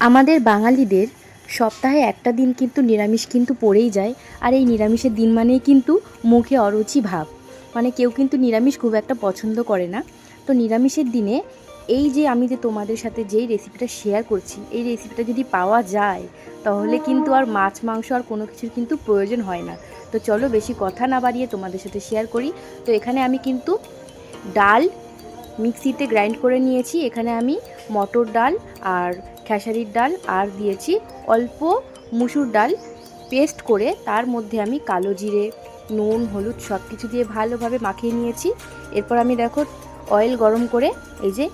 আমাদের বাঙালিদের সপ্তাহে একটা দিন কিন্তু নিরামিষ কিন্তু পড়েই যায় আর এই নিরামিষের দিন মানেই কিন্তু মুখে অরুচি ভাব। মানে কেউ কিন্তু নিরামিষ খুব একটা পছন্দ করে না। তো নিরামিষের দিনে এই যে আমি যে তোমাদের সাথে যেই রেসিপিটা শেয়ার করছি এই রেসিপিটা যদি পাওয়া যায় তাহলে কিন্তু আর মাছ মাংস আর কোনো কিছুর কিন্তু প্রয়োজন হয় না। তো চলো বেশি কথা না বাড়িয়ে তোমাদের সাথে শেয়ার করি। তো এখানে আমি কিন্তু ডাল মিক্সিতে গ্রাইন্ড করে নিয়েছি। এখানে আমি মটর ডাল আর খেসারির ডাল আর দিয়েছি অল্প মুসুর ডাল। পেস্ট করে তার মধ্যে আমি কালো জিরে, নুন, হলুদ সব কিছু দিয়ে ভালোভাবে মাখিয়ে নিয়েছি। এরপর আমি দেখো, অয়েল গরম করে এই যে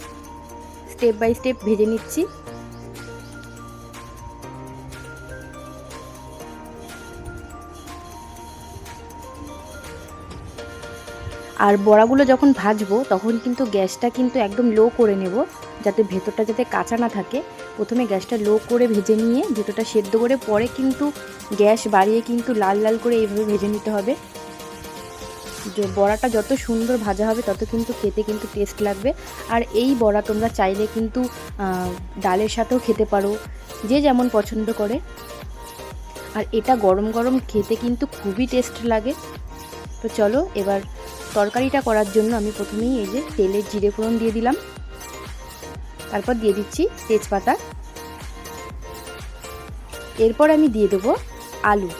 স্টেপ বাই স্টেপ ভেজে নিচ্ছি। আর বড়াগুলো যখন ভাজবো, তখন কিন্তু গ্যাসটা কিন্তু একদম লো করে নেব, যাতে ভেতরটা যাতে কাঁচা না থাকে। প্রথমে গ্যাসটা লো করে ভেজে নিয়ে ভেতরটা সেদ্ধ করে পরে কিন্তু গ্যাস বাড়িয়ে কিন্তু লাল লাল করে এইভাবে ভেজে নিতে হবে। যে বড়াটা যত সুন্দর ভাজা হবে, তত কিন্তু খেতে কিন্তু টেস্ট লাগবে। আর এই বড়া তোমরা চাইলে কিন্তু ডালের সাথেও খেতে পারো, যে যেমন পছন্দ করে। আর এটা গরম গরম খেতে কিন্তু খুবই টেস্ট লাগে। তো চলো এবার তরকারিটা করার জন্য আমি প্রথমেই এই যে তেলের জিরে ফোড়ন দিয়ে দিলাম। তারপর দিয়ে দিচ্ছি তেজপাতা। এরপর আমি দিয়ে দেবো আলু।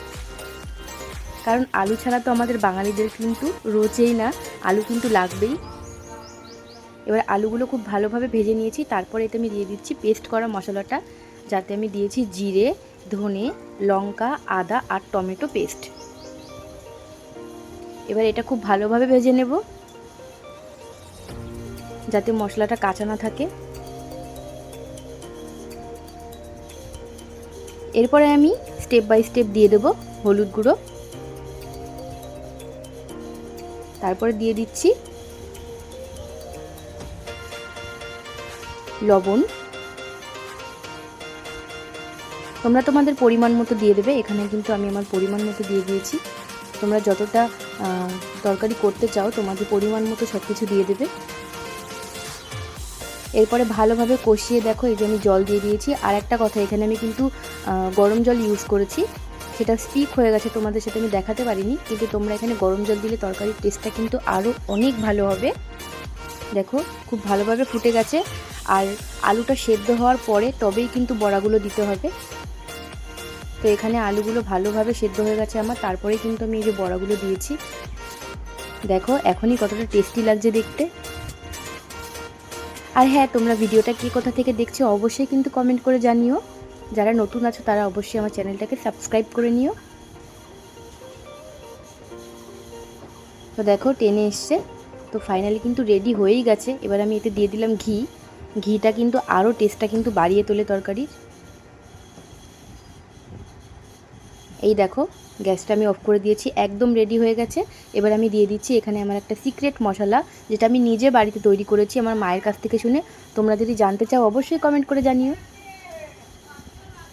কারণ আলু ছাড়া তো আমাদের বাঙালিদের কিন্তু রোজেই না, আলু কিন্তু লাগবেই। এবার আলুগুলো খুব ভালোভাবে ভেজে নিয়েছি, তারপরে এতে আমি দিয়ে দিচ্ছি পেস্ট করা মশলাটা। যাতে আমি দিয়েছি জিরে, ধনে, লঙ্কা, আদা আর টমেটো পেস্ট এবার এটা খুব ভালোভাবে ভেজে নেব। যাতে মশলাটা কাঁচা না থাকে। এরপরে আমি স্টেপ বাই স্টেপ দিয়ে দেবো হলুদ গুঁড়ো। তারপরে দিয়ে দিচ্ছি লবণ। তোমরা তোমাদের পরিমাণ মতো দিয়ে দেবে। এখানে কিন্তু আমি আমার পরিমাণ মতো দিয়ে দিয়েছি। তোমরা যতটা তরকারি করতে চাও, তোমাদের পরিমাণ মতো সব কিছু দিয়ে দেবে। এরপরে ভালোভাবে কষিয়ে দেখো, এই যে আমি জল দিয়ে দিয়েছি। আর একটা কথা, এখানে আমি কিন্তু গরম জল ইউজ করেছি। সেটা স্টিক হয়ে গেছে তোমাদের সাথে, আমি দেখাতে পারিনি। কিন্তু তোমরা এখানে গরম জল দিলে তরকারির টেস্টটা কিন্তু আরও অনেক ভালো হবে। দেখো, খুব ভালোভাবে ফুটে গেছে। আর আলুটা সেদ্ধ হওয়ার পরে তবেই কিন্তু বড়াগুলো দিতে হবে। তো এখানে আলুগুলো ভালোভাবে সেদ্ধ হয়ে গেছে আমার। তারপরেই কিন্তু আমি এই যে বড়াগুলো দিয়েছি। দেখো, এখনই কতটা টেস্টি লাগছে দেখতে। আর হ্যাঁ তোমরা ভিডিওটা কে কোথা থেকে দেখছ অবশ্যই কিন্তু কমেন্ট করে জানিও। যারা নতুন আছো, তারা অবশ্যই আমার চ্যানেলটাকে সাবস্ক্রাইব করে নিও। তো দেখো, টেনে এসছে। তো ফাইনালি কিন্তু রেডি হয়েই গেছে। এবার আমি এতে দিয়ে দিলাম ঘি। ঘিটা কিন্তু আরও টেস্টটা কিন্তু বাড়িয়ে তোলে তরকারির। এই দেখো, গ্যাসটা আমি অফ করে দিয়েছি, একদম রেডি হয়ে গেছে। এবার আমি দিয়ে দিচ্ছি এখানে আমার একটা সিক্রেট মশলা, যেটা আমি নিজে বাড়িতে তৈরি করেছি আমার মায়ের কাছ থেকে শুনে। তোমরা যদি জানতে চাও, অবশ্যই কমেন্ট করে জানিও।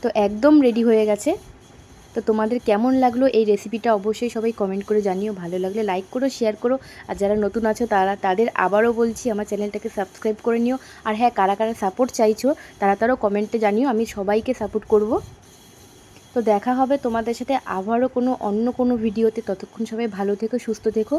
তো একদম রেডি হয়ে গেছে। তো তোমাদের কেমন লাগল এই রেসিপিটা অবশ্যই সবাই কমেন্ট করে জানিও। ভালো লাগলে লাইক করো শেয়ার করো। আর যারা নতুন আছো, তারা, তাদের আবারও বলছি, আমার চ্যানেলটাকে সাবস্ক্রাইব করে নিও। আর হ্যাঁ কারা কারা সাপোর্ট চাইছো, তারা তারাও কমেন্টে জানিও, আমি সবাইকে সাপোর্ট করব। তো দেখা হবে তোমাদের সাথে আবারও কোনো অন্য কোনো ভিডিওতে। ততক্ষণ সবাই ভালো থেকো, সুস্থ থেকো।